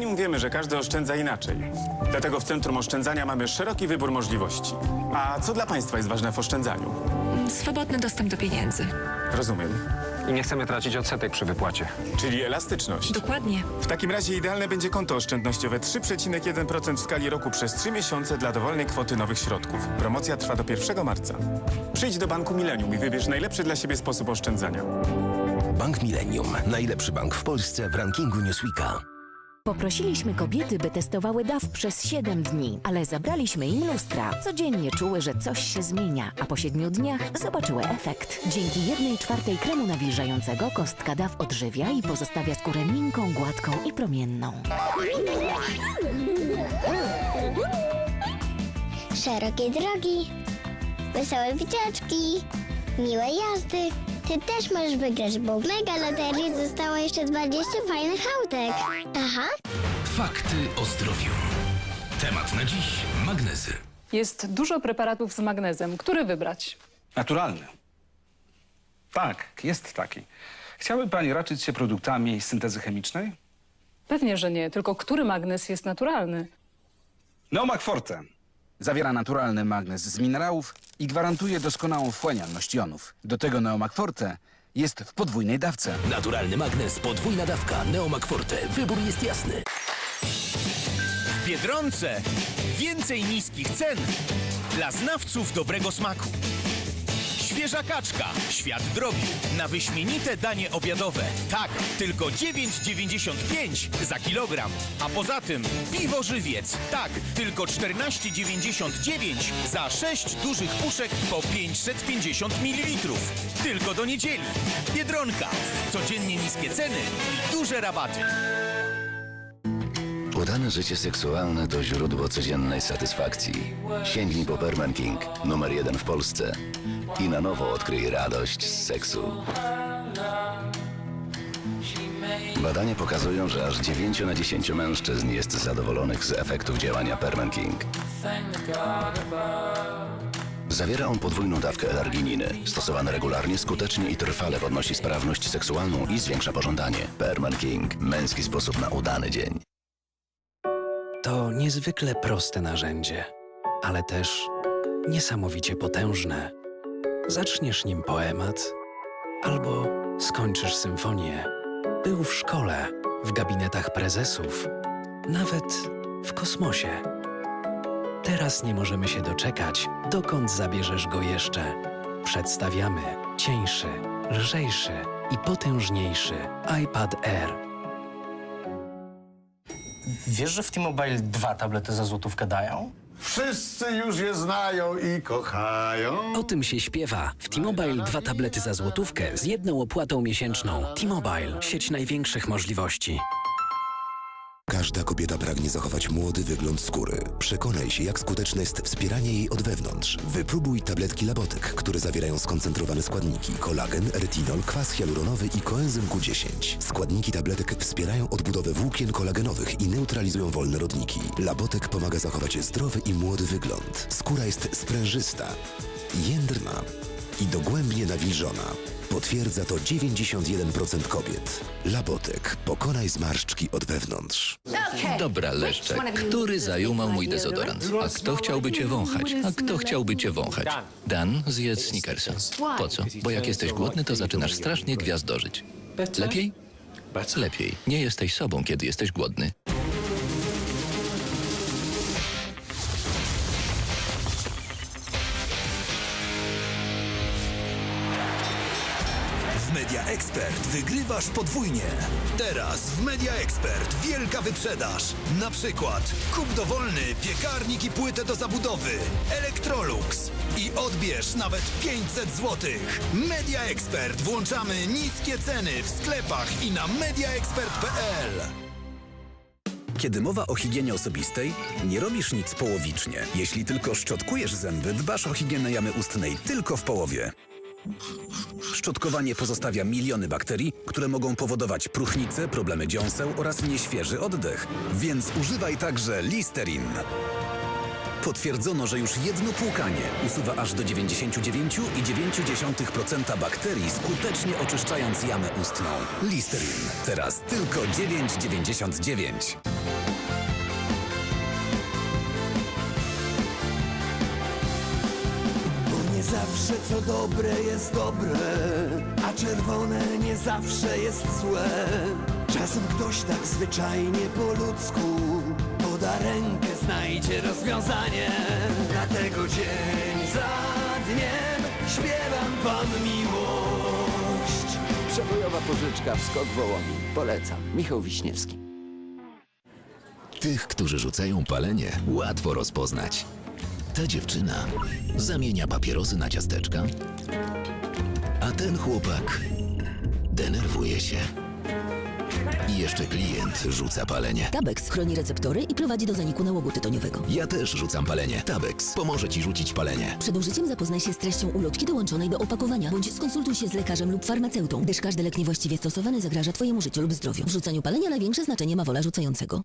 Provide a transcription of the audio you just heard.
Millennium wiemy, że każdy oszczędza inaczej. Dlatego w Centrum Oszczędzania mamy szeroki wybór możliwości. A co dla Państwa jest ważne w oszczędzaniu? Swobodny dostęp do pieniędzy. Rozumiem. I nie chcemy tracić odsetek przy wypłacie. Czyli elastyczność. Dokładnie. W takim razie idealne będzie konto oszczędnościowe 3,1% w skali roku przez 3 miesiące dla dowolnej kwoty nowych środków. Promocja trwa do 1 marca. Przyjdź do Banku Millennium i wybierz najlepszy dla siebie sposób oszczędzania. Bank Millennium. Najlepszy bank w Polsce w rankingu Newsweeka. Poprosiliśmy kobiety, by testowały DAW przez 7 dni, ale zabraliśmy im lustra. Codziennie czuły, że coś się zmienia, a po 7 dniach zobaczyły efekt. Dzięki 1 czwartej kremu nawilżającego kostka DAW odżywia i pozostawia skórę miękką, gładką i promienną. Szerokie drogi, wesołe wycieczki, miłe jazdy. Ty też możesz wygrać, bo w Mega Loterii zostało jeszcze 20 fajnych autek. Aha. Fakty o zdrowiu. Temat na dziś magnezy. Jest dużo preparatów z magnezem. Który wybrać? Naturalny. Tak, jest taki. Chciałaby pani raczyć się produktami syntezy chemicznej? Pewnie, że nie, tylko który magnez jest naturalny? Neomak Forte. Zawiera naturalny magnez z minerałów i gwarantuje doskonałą wchłanialność jonów. Do tego Neomak Forte jest w podwójnej dawce. Naturalny magnez, podwójna dawka, Neomak Forte. Wybór jest jasny. W Biedronce więcej niskich cen dla znawców dobrego smaku. Świeża kaczka, świat drobiu, na wyśmienite danie obiadowe. Tak, tylko 9,95 za kilogram. A poza tym piwo żywiec. Tak, tylko 14,99 za 6 dużych puszek po 550 ml. Tylko do niedzieli. Biedronka. Codziennie niskie ceny i duże rabaty. Udane życie seksualne to źródło codziennej satysfakcji. Sięgnij po Perman King, numer jeden w Polsce. I na nowo odkryj radość z seksu. Badania pokazują, że aż 9 na 10 mężczyzn jest zadowolonych z efektów działania Perman King. Zawiera on podwójną dawkę L-argininy. Stosowane regularnie, skutecznie i trwale podnosi sprawność seksualną i zwiększa pożądanie. Perman King. Męski sposób na udany dzień. To niezwykle proste narzędzie, ale też niesamowicie potężne. Zaczniesz nim poemat albo skończysz symfonię. Był w szkole, w gabinetach prezesów, nawet w kosmosie. Teraz nie możemy się doczekać, dokąd zabierzesz go jeszcze. Przedstawiamy cieńszy, lżejszy i potężniejszy iPad Air. Wiesz, że w T-Mobile dwa tablety za złotówkę dają? Wszyscy już je znają i kochają. O tym się śpiewa. W T-Mobile dwa tablety za złotówkę z jedną opłatą miesięczną. T-Mobile. Sieć największych możliwości. Każda kobieta pragnie zachować młody wygląd skóry. Przekonaj się, jak skuteczne jest wspieranie jej od wewnątrz. Wypróbuj tabletki Labotek, które zawierają skoncentrowane składniki kolagen, retinol, kwas hialuronowy i koenzym Q10. Składniki tabletek wspierają odbudowę włókien kolagenowych i neutralizują wolne rodniki. Labotek pomaga zachować zdrowy i młody wygląd. Skóra jest sprężysta, jędrna i dogłębnie nawilżona. Potwierdza to 91% kobiet. Labotek. Pokonaj zmarszczki od wewnątrz. Dobra, Leszczek. Który zajął mój dezodorant? A kto chciałby cię wąchać? A kto chciałby cię wąchać? Dan, zjedz Snickersa. Po co? Bo jak jesteś głodny, to zaczynasz strasznie gwiazdorzyć. Lepiej? Lepiej. Nie jesteś sobą, kiedy jesteś głodny. Media Expert wygrywasz podwójnie. Teraz w Media Expert wielka wyprzedaż. Na przykład kup dowolny piekarnik i płytę do zabudowy Electrolux i odbierz nawet 500 zł. Media Expert włączamy niskie ceny w sklepach i na mediaexpert.pl. Kiedy mowa o higienie osobistej, nie robisz nic połowicznie. Jeśli tylko szczotkujesz zęby, dbasz o higienę jamy ustnej tylko w połowie. Szczotkowanie pozostawia miliony bakterii, które mogą powodować próchnicę, problemy dziąseł oraz nieświeży oddech. Więc używaj także Listerin. Potwierdzono, że już jedno płukanie usuwa aż do 99,9% bakterii, skutecznie oczyszczając jamę ustną. Listerine. Teraz tylko 9,99. Zawsze co dobre jest dobre, a czerwone nie zawsze jest złe. Czasem ktoś tak zwyczajnie po ludzku poda rękę, znajdzie rozwiązanie. Dlatego dzień za dniem śpiewam wam miłość. Przebojowa pożyczka w Skok Wołomin. Polecam. Michał Wiśniewski. Tych, którzy rzucają palenie, łatwo rozpoznać. Ta dziewczyna zamienia papierosy na ciasteczka, a ten chłopak denerwuje się. I jeszcze klient rzuca palenie. Tabex chroni receptory i prowadzi do zaniku nałogu tytoniowego. Ja też rzucam palenie. Tabex pomoże ci rzucić palenie. Przed użyciem zapoznaj się z treścią ulotki dołączonej do opakowania, bądź skonsultuj się z lekarzem lub farmaceutą, gdyż każdy lek niewłaściwie stosowany zagraża Twojemu życiu lub zdrowiu. W rzucaniu palenia największe znaczenie ma wola rzucającego.